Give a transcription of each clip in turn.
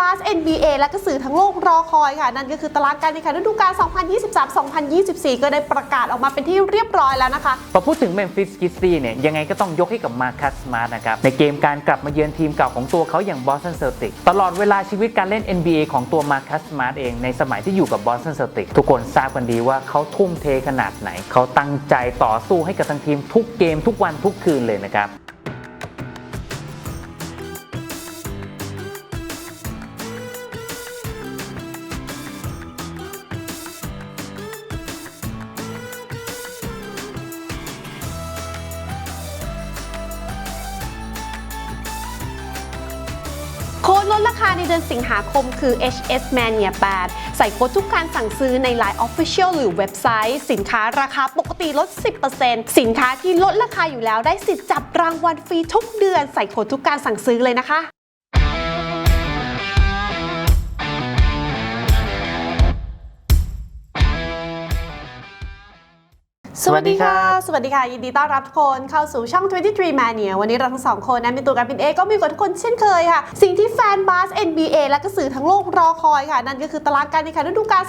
บาส NBA และก็สื่อทั้งโลกรอคอยค่ะ นั่นก็คือตารางการแข่งขันฤดูกาล 2023-2024 ก็ได้ประกาศออกมาเป็นที่เรียบร้อยแล้วนะคะพอพูดถึงเมมฟิสกิสซี่เนี่ยยังไงก็ต้องยกให้กับมาคัสมาร์นะครับ ในเกมการกลับมาเยือนทีมเก่าของตัวเขาอย่างบอสตันเซลติกตลอดเวลาชีวิตการเล่น NBA ของตัวมาคัสมาร์เองในสมัยที่อยู่กับบอสตันเซลติกทุกคนทราบกันดีว่าเขาทุ่มเทขนาดไหน เขาตั้งใจต่อสู้ให้กับทั้งทีมทุกเกมทุกวันทุกคืนเลยนะครับาในเดือนสิงหาคมคือ HS Mania 8 ใส่โค้ดทุกการสั่งซื้อใน Line Official หรือเว็บไซต์ สินค้าราคาปกติลด 10%สินค้าที่ลดราคาอยู่แล้วได้สิทธิ์จับรางวัลฟรีทุกเดือน ใส่โค้ดทุกการสั่งซื้อเลยนะคะ วัสดีค่ะ สวัสดีค่ะ ยินดีต้อนรับทุกคนเข้าสู่ช่อง 23 Mania วันนี้เราทั้งสองคนนะเป็นตัวการบินเอก็มีกับทุกคนเช่นเคยค่ะ สิ่งที่แฟนบาส NBA และก็สื่อทั้งโลกรอคอยค่ะ นั่นก็คือตารางการแข่งขันฤดูกาล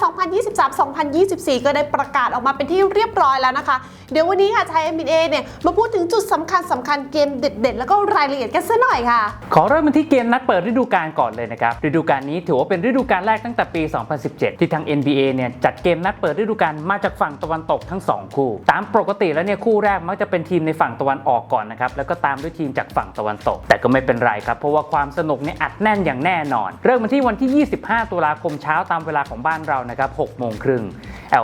2023-2024 ก็ได้ประกาศออกมาเป็นที่เรียบร้อยแล้วนะคะ เดี๋ยววันนี้ค่ะชาย NBA เนี่ยมาพูดถึงจุดสำคัญสำคัญเกมเด็ด ๆ แล้วก็รายละเอียดกันซะหน่อยค่ะ ขอเริ่มกันที่เกมนัดเปิดฤดูกาลก่อนเลยนะครับฤดูกาลนี้ถือว่าเป็นฤดูกาลแรกตั้งแต่ปี 2017 ที่ทาง NBA เนี่ยจัดเกมนัดเปิดฤดูกาลมาจากฝั่งตะวันตกทั้ง 2 คู่ตามปกติแล้วเนี่ยคู่แรกมักจะเป็นทีมในฝั่งตะวันออกก่อนนะครับแล้วก็ตามด้วยทีมจากฝั่งตะวันตก แต่ก็ไม่เป็นไรครับ เพราะว่าความสนุกเนี่ยอัดแน่นอย่างแน่นอน เริ่มกันที่วันที่ 25 ตุลาคมเช้าตามเวลาของบ้านเรานะครับ6โมงครึ่ง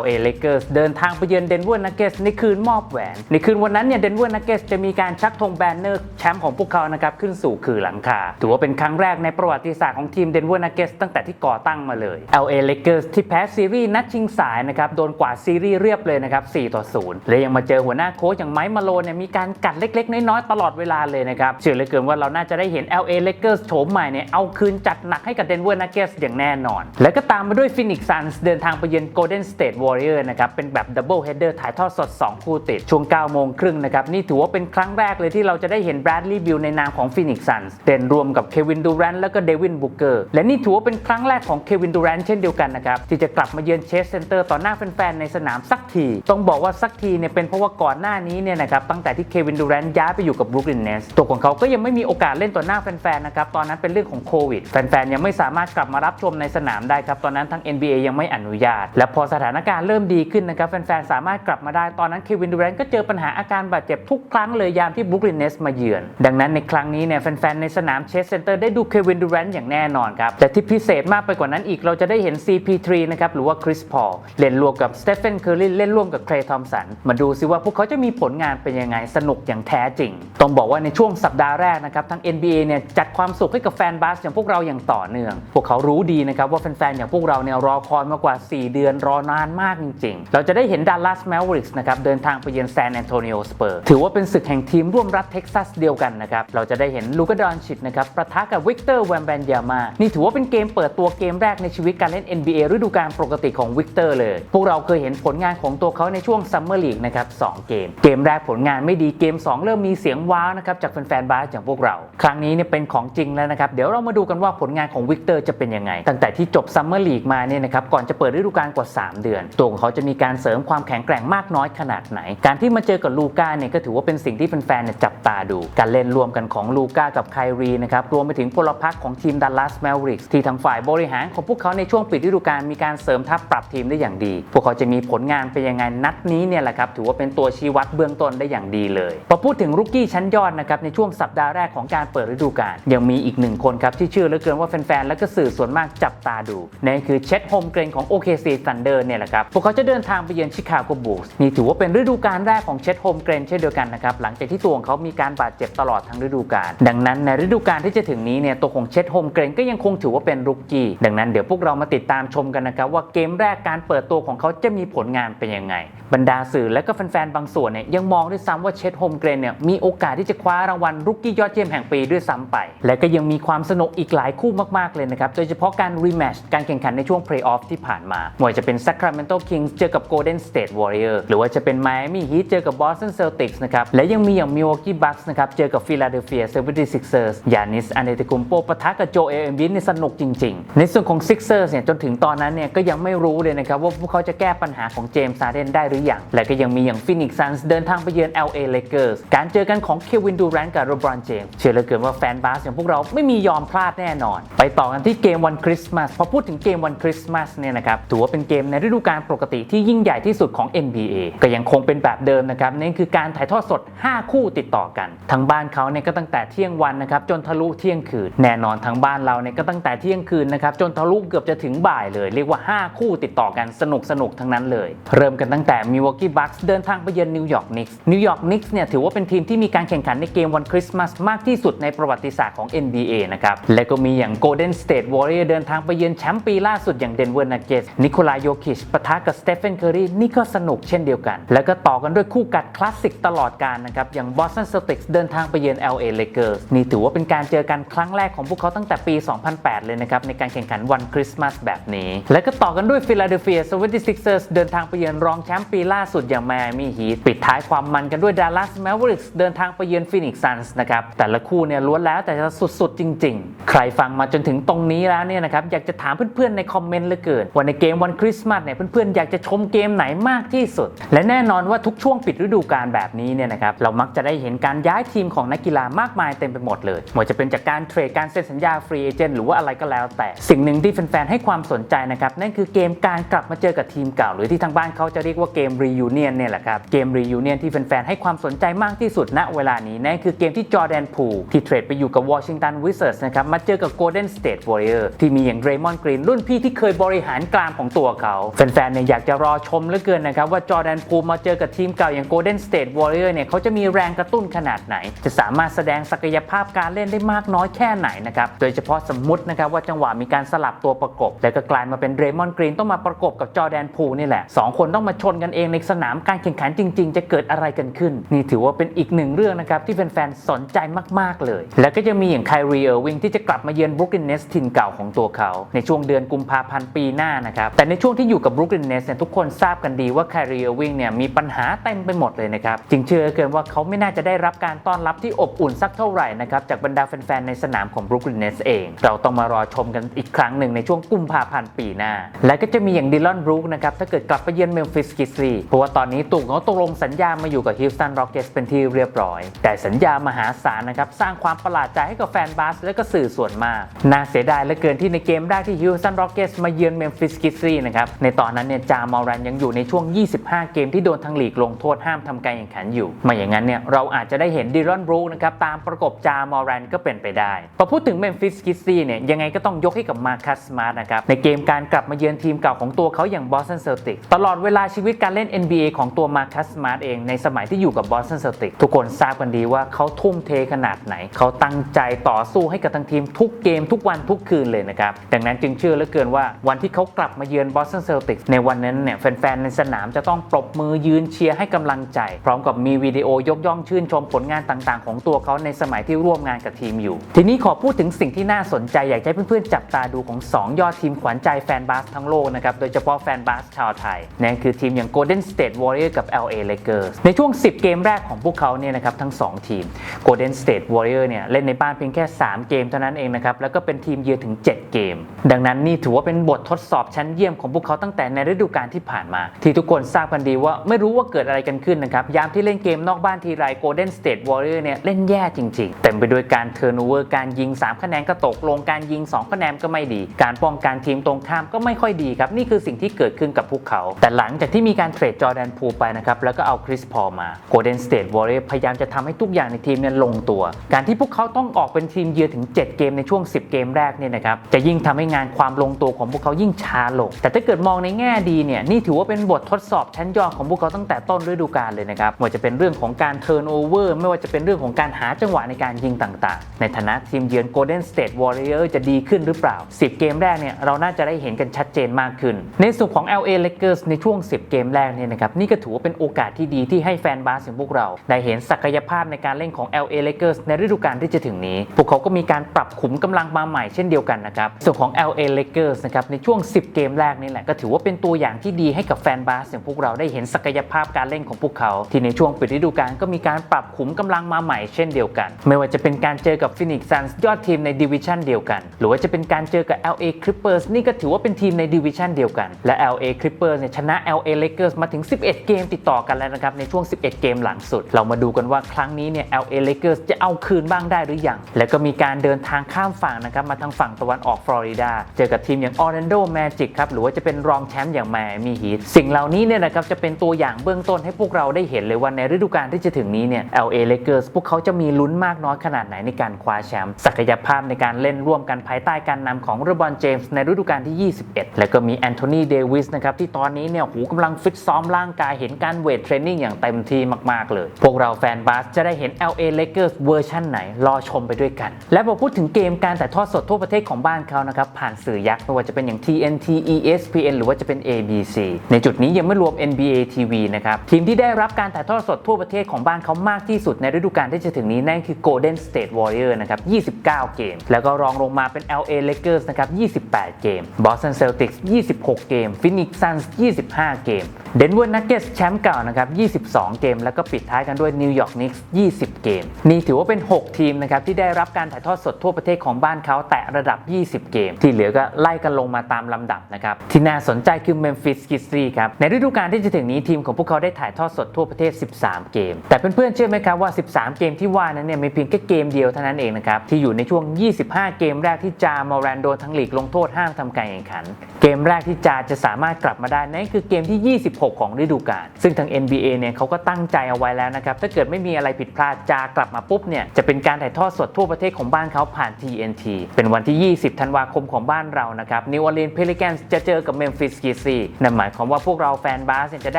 LA Lakers เดินทางไปเยือนเดนเวอร์นักเกสในคืนมอบแหวน ในคืนวันนั้นเนี่ยเดนเวอร์นักเกสจะมีการชักธงแบนเนอร์แชมป์ของพวกเขานะครับขึ้นสู่คือหลังคา ถือว่าเป็นครั้งแรกในประวัติศาสตร์ของทีมเดนเวอร์นักเกสตั้งแต่ที่ก่อตั้งมาเลย LA Lakers ที่แพ้ซีรีส์นัดชิงสายนะครับโดนกวาดซีรีส์เรียบเลยนะครับ4ต่อ0และยังมาเจอหัวหน้าโค้ชอย่างไมค์มาโลเนี่ยมีการกัดเล็ก ๆ น้อยๆตลอดเวลาเลยนะครับเชื่อเหลือเกินว่าเราน่าจะได้เห็น LA Lakers โฉมใหม่เนี่ยเอาคืนจัดหนักให้กับเดนเวอร์นักเกสอย่างแน่นอน แล้วก็ตามมาด้วย Phoenix Suns เดินทางไปเยือน Golden State Warrior นะครับเป็นแบบ Double Header ถ่ายทอดสด 2 คู่ติด ช่วง 9 โมงครึ่งนะครับ นี่ถือว่าเป็นครั้งแรกเลยที่เราจะได้เห็น Bradley Beal ในนามของ Phoenix Suns เด่นรวมกับ Kevin Durant แล้วก็ Devin Booker และนี่ถือว่าเป็นครั้งแรกของ Kevin Durant เช่นเดียวกันนะครับที่จะกลับมาเยือน Chase Center ต่อหน้าแฟนๆในสนามสักที ต้องบอกว่าสักทีเนี่ยเป็นเพราะว่าก่อนหน้านี้เนี่ยนะครับตั้งแต่ที่ Kevin Durant ย้ายไปอยู่กับ Brooklyn Nets ตัวของเขาก็ยังไม่มีโอกาสเล่นต่อหน้าแฟนๆนะครับตอนนั้นเป็นเรื่องของโควิดแฟนๆยังไม่สามารถกลับมารับชมในสนามได้ครับตอนนั้นทาง NBA ยังไม่อนุญาต และพอสถานการณ์เริ่มดีขึ้นนะครับแฟนๆ สามารถกลับมาได้ตอนนั้นเควินดูแรนก็เจอปัญหาอาการบาดเจ็บทุกครั้งเลยยามที่บ r ุ o กลินเนสมาเยือน ดังนั้นในครั้งนี้เนี่ยแฟนๆ ในสนามเชสเซนเตอร์ได้ดูเควินดูแรนอย่างแน่นอนครับ แต่ที่พิเศษมากไปกว่านั้นอีกเราจะได้เห็น CP3 นะครับหรือว่าคริสพอลเล่นร่วมกับสเตฟ e นเคอร์รีเล่นร่วมกับเคลย์ทอมสันมาดูซิว่าพวกเขาจะมีผลงานเป็นยังไงสนุกอย่างแท้จริง ต้องบอกว่าในช่วงสัปดาห์แรกนะครับทาง NBA เนี่ยจัดความสุขให้กับแฟนบาสอย่างพวกเราอย่างต่อเนื่อง พวกเขารู้ดีนะครับว่าแฟนๆอย่างพวกเราเนี่ยรอคอยมากว่า 4 เดือนรอนานมากจริงๆ เราจะได้เห็นดัลลัสแมวริกส์นะครับเดินทางไปเยือนแซนแอนโตนิโอสเปอร์ถือว่าเป็นศึกแห่งทีมร่วมรัฐเท็กซัสเดียวกันนะครับ เราจะได้เห็นลูกาดอนชิดนะครับประทะกับวิกเตอร์แวมแบนยามานี่ถือว่าเป็นเกมเปิดตัวเกมแรกในชีวิตการเล่น NBA ฤดูกาลปกติของวิกเตอร์เลย พวกเราเคยเห็นผลงานของตัวเขาในช่วงซัมเมอร์ลีกนะครับสองเกม เกมแรกผลงานไม่ดีเกม 2 เริ่มมีเสียงว้าวนะครับจากแฟนๆบาสอย่างพวกเรา ครั้งนี้เนี่ยเป็นของจริงแล้วนะครับเดี๋ยวเรามาดูกันว่าผลงานของวิกเตอร์จะเป็นยังไง ตั้งแต่ที่จบซัมเมอร์ลีกมาเนี่ยนะครับก่อนจะเปิดฤดูกาลกว่า 3 เดือนตัวของเขาจะมีการเสริมความแข็งแกร่งมากน้อยขนาดไหน การที่มาเจอกับลูก้าเนี่ยก็ถือว่าเป็นสิ่งที่แฟนๆเนี่ยจับตาดู การเล่นรวมกันของลูก้ากับไครีนะครับรวมไปถึงพลพรรคของทีมดัลลัสแมวริกส์ที่ทางฝ่ายบริหารของพวกเขาในช่วงปิดฤดูกาลมีการเสริมทัพปรับทีมได้อย่างดี พวกเขาจะมีผลงานเป็นยังไงนัดนี้เนี่ยแหละครับถือว่าเป็นตัวชี้วัดเบื้องต้นได้อย่างดีเลยพอพูดถึงรุกกี้ชั้นยอดนะครับในช่วงสัปดาห์แรกของการเปิดฤดูกาลยังมีอีกหนึ่งคนครับที่เชื่อเหลือเกินว่าแฟนๆและก็สื่อส่วนมากจับตาดูนั่นคือเช็ดโฮมเกรนของ OKC Thunder เนี่ยแหละครับ พวกเขาจะเดินทางไปเยือนชิคาโกบูลส์นี่ถือว่าเป็นฤดูกาลแรกของเชดโฮมเกรนเช่นเดียวกันนะครับ หลังจากที่ตัวของเขามีการบาดเจ็บตลอดทั้งฤดูกาล ดังนั้นในฤดูกาลที่จะถึงนี้เนี่ยตัวของเชดโฮมเกรนก็ยังคงถือว่าเป็นรุกกี้ ดังนั้นเดี๋ยวพวกเรามาติดตามชมกันนะครับว่าเกมแรกการเปิดตัวของเขาจะมีผลงานเป็นยังไง บรรดาสื่อและก็แฟนๆบางส่วนเนี่ยยังมองด้วยซ้ำว่าเชดโฮมเกรนเนี่ยมีโอกาสที่จะคว้ารางวัลรุกกี้ยอดเยี่ยมแห่งปีด้วยซ้ำไป และก็ยังมีความสนุกอีกหลายคู่มากๆเลยนะครับโดยเฉพาะการรีแมชการแข่งขันในช่วงเพลย์ออฟที่ผ่านมาไม่ว่าจะเป็นซัคราเม Sacramento Kings เจอกับ Golden State Warrior หรือว่าจะเป็น Miami Heat เจอกับ Boston Celtics นะครับ และยังมีอย่าง Milwaukee Bucks นะครับ เจอกับ Philadelphia 76ers ยานิสอันเดติกุมโปปะทะกับโจเอลเอมบินี่สนุกจริง ๆ ในส่วนของ Sixers เนี่ยจนถึงตอนนั้นเนี่ยก็ยังไม่รู้เลยนะครับว่าพวกเขาจะแก้ปัญหาของเจมส์ซาเดนได้หรือยัง และก็ยังมีอย่าง Phoenix Suns เดินทางไปเยือน LA Lakers การเจอกันของเควินดูแรนต์กับโรบรอนเจมส์เชื่อเหลือเกินว่าแฟนบาสอย่างพวกเราไม่มียอมพลาดแน่นอน ไปต่อกันที่เกมวันคริสต์มาสพอพูดถึงเกมวันคริสต์มาสเนี่ยนะครับถือว่าเป็นเกมในฤดูกาลปกติที่ยิ่งใหญ่ที่สุดของ NBA ก็ยังคงเป็นแบบเดิมนะครับนั่นคือการถ่ายทอดสด 5 คู่ติดต่อกันทางบ้านเขาเนี่ยก็ตั้งแต่เที่ยงวันนะครับจนทะลุเที่ยงคืน แน่นอนทางบ้านเราเนี่ยก็ตั้งแต่เที่ยงคืนนะครับจนทะลุเกือบจะถึงบ่ายเลย เรียกว่า 5 คู่ติดต่อกันสนุกสนุกทั้งนั้นเลย เริ่มกันตั้งแต่ Milwaukee Bucks เดินทางไปเยือนนิวยอร์กนิกส์นิวยอร์กนิกส์เนี่ยถือว่าเป็นทีมที่มีการแข่งขันในเกมวันคริสต์มาสมากที่สุดในประวัติศาสตร์ของ NBA นะครับและก็มีอย่าง Golden State Warrior เดินทางไปเยือนแชมป์ปีล่าสุดอย่าง Denver Nuggets นิโคลาโยคิชปะทะกับสเตฟ h นเคอรีนี่ก็สนุกเช่นเดียวกัน แล้วก็ต่อกันด้วยคู่กัดคลาสสิกตลอดการนะครับ อย่าง Boston Celtics เดินทางไปเยือน LA Lakers นี่ถือว่าเป็นการเจอกันครั้งแรกของพวกเขาตั้งแต่ปี 2008 เลยนะครับ ในการแข่งขันวันคริสต์มาสแบบนี้ แล้วก็ต่อกันด้วย Philadelphia 76ers เดินทางไปเยือนรองแชมป์ปีล่าสุดอย่าง Miami Heat ปิดท้ายความมันกันด้วย Dallas Mavericks เดินทางไปเยือน Phoenix Suns นะครับแต่ละคู่เนี่ยล้วนแล้วแต่จะสุดๆ จริง ๆ ใครฟังมาจนถึงตรงนี้แล้วเนี่ยนะครับอยากจะถามเพื่อนๆในคอมเมนต์เลือเกินว่าในเกมวันคริสต์มาสเนี่ยเพื่อนๆ อยากจะชมเกมไหนมากที่สุด และแน่นอนว่าทุกช่วงปิดฤดูกาลแบบนี้เนี่ยนะครับเรามักจะได้เห็นการย้ายทีมของนักกีฬามากมายเต็มไปหมดเลยไม่ว่าจะเป็นจากการเทรดการเซ็นสัญญาฟรีเอเจนต์หรือว่าอะไรก็แล้ว แต่สิ่งหนึ่งที่แฟนๆให้ความสนใจนะครับนั่นคือเกมการกลับมาเจอกับทีมเก่า หรือที่ทางบ้านเขาจะเรียกว่าเกมรียูเนียนเนี่ยแหละครับเกมรียูเนียนที่แฟนๆให้ความสนใจมากที่สุดณเวลานี้นั่นคือเกมที่จอร์แดนพูที่เทรดไปอยู่กับวอชิงตันวิเซอร์สนะครับมาเจอกับโกลเด้นสเตทวอริเออร์ที่มีอย่างเดรมอนกรีนรุ่นพี่ที่เคยบริหารกลามของตัวเขาแฟนๆเนี่ยอยากจะรอชมเหลือเกินนะครับ ว่าจอแดนพูลมาเจอกับทีมเก่าอย่างโกลเด้นสเตทวอริเออร์เนี่ยเขาจะมีแรงกระตุ้นขนาดไหน จะสามารถแสดงศักยภาพการเล่นได้มากน้อยแค่ไหนนะครับโดยเฉพาะสมมตินะครับว่าจังหวะมีการสลับตัวประกบ แล้วก็กลายมาเป็นเดรมอนกรีนต้องมาประกบกับจอแดนพูลนี่แหละสองคนต้องมาชนกันเองในสนามการแข่งขันจริง ๆ จะเกิดอะไรกันขึ้น นี่ถือว่าเป็นอีกหนึ่งเรื่องนะครับที่แฟนๆสนใจมากๆเลย แล้วก็จะมีอย่างไคลรีเออร์วิงที่จะกลับมาเยือนบรุกลินเนสทินเก่าของตัวเขา ในช่วงเดือนกุมภาพันธ์ปีหน้านะครับแต่ในช่วงที่อยู่กับบรุกลินเนสเนี่ยทุกคนทราบกันดีว่าไครีเออร์วิงเนี่ยมีปัญหาเต็มไปหมดเลยนะครับจึงเชื่อเกินว่าเขาไม่น่าจะได้รับการต้อนรับที่อบอุ่นสักเท่าไหร่นะครับ จากบรรดาแฟนๆ ในสนามของบรุกลินเนสเอง เราต้องมารอชมกันอีกครั้งหนึ่งในช่วงกุมภาพันธ์ปีหน้า และก็จะมีอย่างดิลอนบรูคนะครับ ถ้าเกิดกลับไปเยือนเมลฟิสกิสลีเพราะว่าตอนนี้ตุกเขาตกลงสัญญามาอยู่กับฮิลสตันร็อกเก็ตเป็นที่เรียบร้อย แต่สัญญามหาศาลนะครับสร้างความประหลาดใจให้กับแฟนบาสและก็สื่อส่วนมากน่าเสียดายเหลือเกินที่ในเกมแรกที่ฮิลสตันร็อกเก็ตมาเยือนเมมฟิสกิสลีนะครับในตอนนั้นเนี่ยจามอรันยังอยู่ในช่วง 25 เกมที่โดนทางลีกลงโทษห้ามทำการแข่งขันอยู่ไม่อย่างนั้นเนี่ยเราอาจจะได้เห็นดิลอนบรูนะครับตามประกบจามอรันก็เป็นไปได้พอพูดถึงเมมฟิสกิสลีเนี่ยยังไงก็ต้องยกให้กับมาคัสมาร์นะครับในเกมการกลับมาเยือนทีมเก่าของตัวเขาอย่างบอสตันเซลติกตลอดเวลาชีวิตการเล่น NBA ของตัวมาคัสมาร์เองในสมัยที่อยู่กับบอสตันเซลติกทุกคนทราบกันดีว่าเขาทุ่มเทขนาดไหน เขาตั้งใจต่อสู้ให้กับทั้งทีมทุกเกมทุกวันทุกคืนเลยนะครับดังนั้นจึงเชื่อเหลือเกินว่าวันที่เขากลับมาเยือนบอสตันเซลติกในวันนั้นเนี่ยแฟนๆ ในสนามจะต้องปรบมือยืนเชียร์ให้กำลังใจ พร้อมกับมีวิดีโอยกย่องชื่นชมผลงานต่างๆ ของตัวเขาในสมัยที่ร่วมงานกับทีมอยู่ ทีนี้ขอพูดถึงสิ่งที่น่าสนใจ อยากให้เพื่อนๆ จับตาดูของ 2 ยอดทีมขวัญใจแฟนบาสทั้งโลกนะครับ โดยเฉพาะแฟนบาสชาวไทยนั่นคือทีมอย่าง Golden State Warrior กับ LA Lakers ในช่วง 10 เกมแรกของพวกเขาเนี่ยนะครับทั้ง 2 ทีม Golden State Warrior เนี่ยเล่นในบ้านเพียงแค่ 3 เกมเท่านั้นเองนะครับแล้วก็เป็นทีมเยือถึง 7 เกม ดังนั้นนี่ถือว่าเป็นบททดสอบชั้นเยี่ยมของพวกเขาตั้งแต่ในฤดูกาลที่ผ่านมา ที่ทุกคนทราบกันดีว่าไม่รู้ว่าเกิดอะไรกันขึ้นนะครับ ยามที่เล่นเกมนอกบ้านทีไร Golden State Warrior เนี่ยเล่นแย่จริงๆ เต็มไปด้วยการเทอร์โนเวอร์การยิง 3 คะแนนก็ตกลงการยิง 2 คะแนนก็ไม่ดี การป้องกันทีมตรงข้ามก็ไม่ค่อยดีครับ นี่คือสิ่งที่เกิดขึ้นกับพวกเขา แต่หลังจากที่มีการเทรดจอร์แดนพูลไปนะครับแล้วก็เอาคริสพอมา Golden State Warriors พยายามจะทำให้ทุกอย่างในทีมเนี่ยลงตัว การที่พวกเขาต้องออกเป็นทีมเยือถึง 7 เกมในช่วง 10 เกมแรกเนี่ยนะครับจะยิ่งทำให้งานความลงตัวของพวกเขายิ่งช้าลง แต่ถ้าเกิดมองในแง่ดีเนี่ยนี่ถือว่าเป็นบททดสอบชั้นยอดของพวกเขาตั้งแต่ต้นฤดูกาลเลยนะครับไม่ว่าจะเป็นเรื่องของการเทิร์นโอเวอร์ไม่ว่าจะเป็นเรื่องของการหาจังหวะในการยิงต่างๆ ในฐานะทีมเยือน Golden State Warriors จะดีขึ้นหรือเปล่า 10 เกมแรกเนี่ยเราน่าจะได้เห็นกันชัดเจนมากขึ้น ในส่วนของ LA Lakers ในช่วง 10 เกมแรกเนี่ยนะครับนี่ก็ถือว่าเป็นโอกาสที่ดีที่ให้แฟนบาสอย่างพวกเรา ได้เห็นศักยภาพในการเล่นของ LA Lakers ในฤดูกาลที่จะถึงนี้ พวกเขาก็มีการปรับขุมกำลังมาใหม่เช่นเดียวกันนะครับส่วนของ LA Lakers นะครับในช่วง 10 เกมแรกนี่แหละก็ถือว่าเป็นตัวอย่างที่ดีให้กับแฟนบาสอย่างพวกเราได้เห็นศักยภาพการเล่นของพวกเขา ที่ในช่วงปิดฤดูกาลก็มีการปรับขุมกำลังมาใหม่เช่นเดียวกัน ไม่ว่าจะเป็นการเจอกับฟินิกซ์ซันส์ยอดทีมในดิวิชันเดียวกัน หรือว่าจะเป็นการเจอกับ LA Clippers นี่ก็ถือว่าเป็นทีมในดิวิชันเดียวกัน และ LA Clippers เนี่ยชนะ LA Lakers มาถึง 11 เกมติดต่อกันแล้วนะครับในช่วง 11 เกมหลังสุด เรามาดูกันว่าครั้งนี้เนี่ย LA Lakers จะเอาคืนบ้างได้หรือยัง แล้วก็มีการเดินทางข้ามฝั่งนะครับมาทางฝั่งตะวันออกฟลอริดา เจอกับทีมอย่าง Orlando Magic ครับหรือว่าจะเป็นรองแชมป์อย่าง Miami Heat สิ่งเหล่านี้เนี่ยนะครับจะเป็นตัวอย่างเบื้องต้นให้พวกเราได้เห็นเลยว่าในฤดูกาลที่จะถึงนี้เนี่ย LA Lakers พวกเขาจะมีลุ้นมากน้อยขนาดไหนในการคว้าแชมป์ศักยภาพในการเล่นร่วมกันภายใต้การนำของเรบอนเจมส์ในฤดูกาลที่ 21 แล้วก็มีแอนโทนีเดวิสนะครับที่ตอนนี้เนี่ยหูกำลังฟิตซ้อมร่างกายเห็นการเวทเทรนนิ่งอย่างเต็มที่มาก ๆ เลย พวกเราแฟนบาสจะได้เห็น LA Lakers เวอร์ชั่นไหน รอชมไปด้วยกัน และพอพูดถึงเกมการถ่ายทอดสดทั่วประเทศของบ้านเขานะครับผ่านสื่อยักษ์ไม่ว่าจะเป็นอย่าง TNT ESPN หรือว่าจะเป็น ABC ในจุดนี้ยังไม่รวม NBA TV นะครับทีมที่ได้รับการถ่ายทอดสดทั่วประเทศของบ้านเขามากที่สุดในฤดูกาลที่จะถึงนี้นั่นคือ Golden State Warrior นะครับ 29 เกม แล้วก็รองลงมาเป็น LA Lakers นะครับ 28 เกม Boston Celtics 26 เกม Phoenix Suns 25 เกม Denver Nuggets แชมป์เก่านะครับ 22 เกม แล้วก็ปิดท้ายกันด้วย New York Knicks 20 เกม นี่ถือว่าเป็น 6 ทีมนะครับที่ได้รับการถ่ายทอดสดทั่วประเทศของบ้านเขาแตะระดับ 20 เกม ที่เหลือก็ไล่กันลงมาตามลำดับนะครับที่น่าสนใจคือ Memphis Grizzlies ครับในฤดูกาลที่จะถึงนี้ทีมของพวกเขาได้ถ่ายทอดสดทั่วประเทศ 13 เกม แต่เพื่อนๆเชื่อไหมครับว่า 13 เกมที่ว่านั้นเนี่ยมีเพียงแค่เกมเดียวเท่านั้นเองนะครับที่อยู่ในช่วง 25 เกมแรกที่จามอรันโดนทั้งลีกลงโทษห้ามทำการแข่งขัน เกมแรกที่จาจะสามารถกลับมาได้นั่นคือเกมที่ 26 ของฤดูกาลซึ่งทาง NBA เนี่ยเขาก็ตั้งใจเอาไว้แล้วนะครับถ้าเกิดไม่มีอะไรผิดพลาดจากลับมาปุ๊บเนี่ยจะเป็นการถ่ายทอดสดทั่วประเทศของบ้านเขาผ่าน TNT เป็นวันที่ 20 ธันวาคมของบ้านเรานะครับ New Orleans Pelicans จะเจอกับ Memphis Grizzlies นั่นหมายความว่าพวกเราแฟนบาสจะไ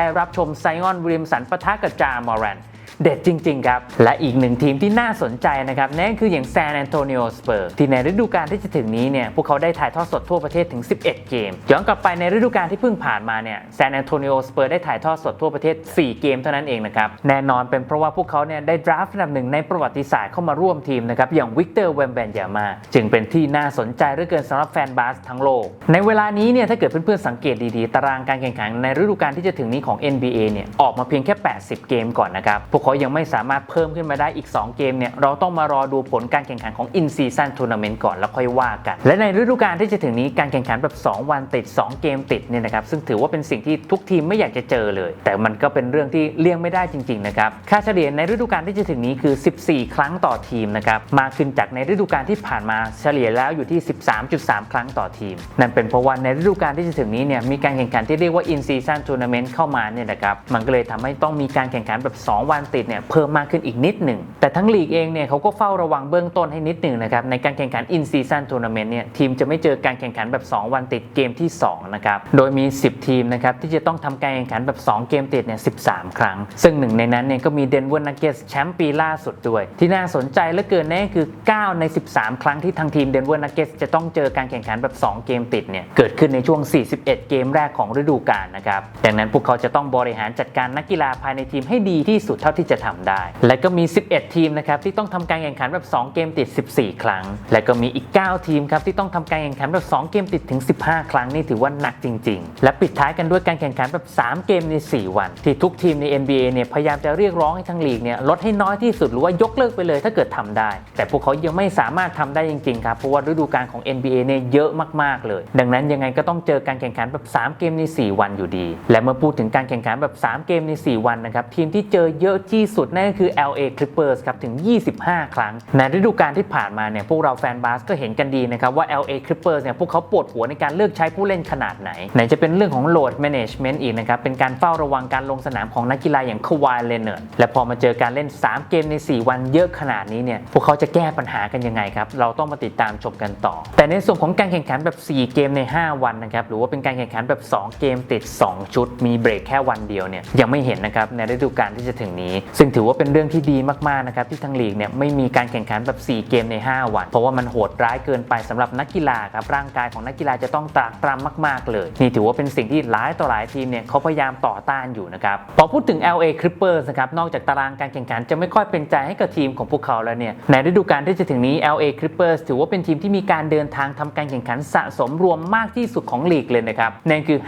ด้รับชมไซออนวิลเลียมสันปะทะกับจามอรัน เด็ดจริง ๆ ครับ และอีกหนึ่งทีมที่น่าสนใจนะครับนั่นคืออย่างซานแอนโตนิโอสเปอร์ที่ในฤดูกาลที่จะถึงนี้เนี่ยพวกเขาได้ถ่ายทอดสดทั่วประเทศถึง 11 เกม ย้อนกลับไปในฤดูกาลที่เพิ่งผ่านมาเนี่ยซานแอนโตนิโอสเปอร์ได้ถ่ายทอดสดทั่วประเทศ 4 เกมเท่านั้นเองนะครับแน่นอนเป็นเพราะว่าพวกเขาเนี่ยได้ดราฟต์อันดับหนึ่งในประวัติศาสตร์เข้ามาร่วมทีมนะครับอย่างวิกเตอร์เวมแบนยามาจึงเป็นที่น่าสนใจเหลือเกินสำหรับแฟนบาสทั้งโลก ในเวลานี้เนี่ยถ้าเกิดเพื่อนๆสังเกตดีๆ ตารางการแข่งขันในฤดูกาลที่จะถึงนี้ของ NBA เนี่ยออกมาเพียงแค่ 80 เกมก่อนนะครับพวกเขายังไม่สามารถเพิ่มขึ้นมาได้อีก 2 เกมเนี่ยเราต้องมารอดูผลการแข่งขันของ In Season Tournament ก่อนแล้วค่อยว่ากัน และในฤดูกาลที่จะถึงนี้การแข่งขันแบบ 2 วันติด 2 เกมติดเนี่ยนะครับซึ่งถือว่าเป็นสิ่งที่ทุกทีมไม่อยากจะเจอเลย แต่มันก็เป็นเรื่องที่เลี่ยงไม่ได้จริงๆนะครับค่าเฉลี่ยในฤดูกาลที่จะถึงนี้คือ 14 ครั้งต่อทีมนะครับมากขึ้นจากในฤดูกาลที่ผ่านมาเฉลี่ยแล้วอยู่ที่ 13.3 ครั้งต่อทีม นั่นเป็นเพราะว่าในฤดูกาลที่จะถึงนี้เนี่ยมีการแข่งขันที่เรียกว่า In Season Tournament เข้ามาเนี่ยนะครับมันก็เลยทำให้ต้องมีการแข่งขันแบบ 2 วันติดเนี่ยเพิ่มมากขึ้นอีกนิดหนึ่ง แต่ทั้งลีกเองเนี่ยเขาก็เฝ้าระวังเบื้องต้นให้นิดหนึ่งนะครับในการแข่งขัน In Season Tournament เนี่ยทีมจะไม่เจอการแข่งขันแบบ 2 วันติดเกมที่2นะครับโดยมี 10 ทีมนะครับที่จะต้องทำการแข่งขันแบบ 2 เกมติดเนี่ย13 ครั้ง ซึ่งหนึ่งในนั้นเนี่ยก็มี Denver Nuggets แชมป์ปีล่าสุดด้วย ที่น่าสนใจเหลือเกินนั่นคือ 9 ใน 13 ครั้งที่ทางทีม Denver Nuggets จะต้องเจอการแข่งขันแบบ 2 เกมติดเนี่ยเกิดขึ้นในช่วง 41 เกมแรกของฤดูกาลนะครับดังนั้นพวกเขาจะต้องบริหารจัดการนักกีฬาภายในทีมให้ดีที่สุดเท่าที่จะทำได้ และก็มี 11 ทีมนะครับที่ต้องทำการแข่งขันแบบ 2 เกมติด 14 ครั้ง และก็มีอีก 9 ทีมครับที่ต้องทำการแข่งขันแบบ 2 เกมติดถึง 15 ครั้งนี่ถือว่าหนักจริง ๆ และปิดท้ายกันด้วยการแข่งขันแบบ 3 เกมใน 4 วัน ที่ทุกทีมใน NBA เนี่ยพยายามจะเรียกร้องให้ทั้งลีกเนี่ยลดให้น้อยที่สุดหรือว่ายกเลิกไปเลยถ้าเกิดทำได้ แต่พวกเขายังไม่สามารถทำได้จริงๆครับเพราะว่าฤดูกาลของ NBA เนี่ยเยอะมากๆเลย ดังนั้นยังไงก็ต้องเจอการแข่งขันแบบ 3 เกมใน 4 วันอยู่ดี และเมื่อพูดถึงการแข่งขันแบบ 3 เกมใน 4 วันนะครับทีมที่เจอเยอะที่สุดนั่นก็คือ LA Clippers ครับถึง 25 ครั้ง ในฤดูกาลที่ผ่านมาเนี่ยพวกเราแฟนบาสก็เห็นกันดีนะครับว่า LA Clippers เนี่ยพวกเขาปวดหัวในการเลือกใช้ผู้เล่นขนาดไหน ไหนจะเป็นเรื่องของ load management อีกนะครับเป็นการเฝ้าระวังการลงสนามของนักกีฬาอย่างควายเลเนอร์และพอมาเจอการเล่น 3 เกมใน 4 วันเยอะขนาดนี้เนี่ยพวกเขาจะแก้ปัญหากันยังไงครับเราต้องมาติดตามชมกันต่อ แต่ในส่วนของการแข่งขันแบบ 4 เกมใน 5 วันนะครับหรือว่าเป็นการแข่งขันแบบ 2 เกมติด 2 ชุด มีเบรกแค่วันเดียวเนี่ยยังไม่เห็นนะครับในฤดูกาลที่จะถึงนี้ซึ่งถือว่าเป็นเรื่องที่ดีมากๆนะครับที่ทางลีกเนี่ยไม่มีการแข่งขันแบบ 4 เกมใน 5 วัน เพราะว่ามันโหดร้ายเกินไปสำหรับนักกีฬาครับร่างกายของนักกีฬาจะต้องตรากตรำมาก ๆ เลย นี่ถือว่าเป็นสิ่งที่หลายต่อหลายทีมเนี่ยเขาพยายามต่อต้านอยู่นะครับพอพูดถึง LA Clippers นะครับนอกจากตารางการแข่งขันจะไม่ค่อยเป็นใจให้กับทีมของพวกเขาแล้วเนี่ยในฤดูกาลที่จะถึงนี้ LA Clippers ถือว่าเป็นทีมที่มีการเดินทางทำการแข่งขันสะสมรวมมากที่สุดของลีกเลยนะครับนั่นคือ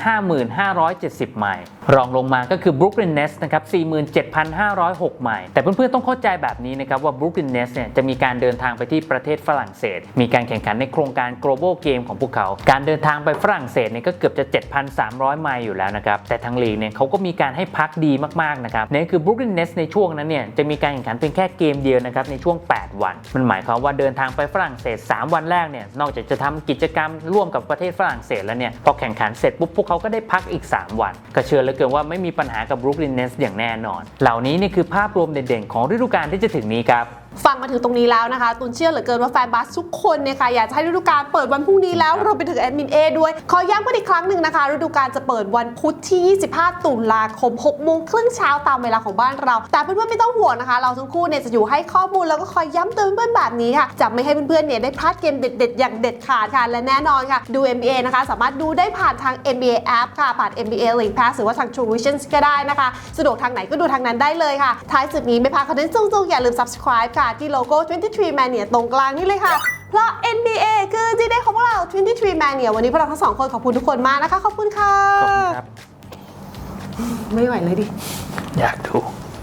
5570 ไมล์รองลงมาก็คือ Brooklyn Nets นะครับ47,506ไมล์แต่เพื่อนๆต้องเข้าใจแบบนี้นะครับว่า Brooklyn Nets เนี่ยจะมีการเดินทางไปที่ประเทศฝรั่งเศส มีการแข่งขันในโครงการ Global Game ของพวกเขา การเดินทางไปฝรั่งเศสเนี่ยก็เกือบจะ 7,300 ไมล์อยู่แล้วนะครับ แต่ทางลีกเนี่ยเขาก็มีการให้พักดีมากๆนะครับนั่คือ Brooklyn Nets ในช่วงนั้นเนี่ยจะมีการแข่งขันเพียงแค่เกมเดียวนะครับในช่วง 8 วัน มันหมายความว่าเดินทางไปฝรั่งเศส 3 วันแรกเนี่ยนอกจากจะทำกิจกรรมร่วมกับประเทศฝรั่งเศสแล้วเนี่ยพอแข่งขันเสร็จปุ๊บพวกเขาก็ได้พักอีก 3 วัน ก็เชื่อเหลือเกินว่าไม่มีปัญหากับ Brooklyn Nets อย่างแน่นอน เหล่านี้นี่คือภาพรวมเด่นๆ ของฤดูกาลที่จะถึงนี้ครับ ฟังมาถึงตรงนี้แล้วนะคะ ตุนเชื่อเหลือเกินว่าแฟนบาสทุกคนเนี่ยค่ะอยากจะให้ฤดูกาลเปิดวันพรุ่งนี้แล้วรวมไปถึงแอดมินเอด้วย ขอย้ำกันอีกครั้งหนึ่งนะคะ ฤดูกาลจะเปิดวันพุธที่ 25 ตุลาคม 6 โมงครึ่งเช้าตามเวลาของบ้านเรา แต่เพื่อนๆไม่ต้องห่วงนะคะ เราทั้งคู่เนี่ยจะอยู่ให้ข้อมูลแล้วก็คอยย้ำเตือนเพื่อนๆแบบนี้ค่ะ จะไม่ให้เพื่อนๆเนี่ยได้พลาดเกมเด็ด ๆ อย่างเด็ดขาดค่ะ และแน่นอนค่ะ ดู NBA นะคะ สามารถดูได้ผ่านทาง NBA App ค่ะ ผ่าน NBA Link Pass หรือว่าทาง True Vision ก็ได้นะคะ สะดวกทางไหนก็ดูทางนั้นได้เลยค่ะ ท้ายสุดนี้ไม่พลาดคอนเทนต์จุงๆอย่าลืม subscribe ค่ะที่โลโก้ 23 Mania ตรงกลางนี่เลยค่ะ เพราะ NBA คือจีเดของพวกเรา 23 Mania วันนี้พวกเราทั้งสองคนขอบคุณทุกคนมากนะคะ ขอบคุณค่ะ ขอบคุณครับ ไม่ไหวเลยดิ อยากดู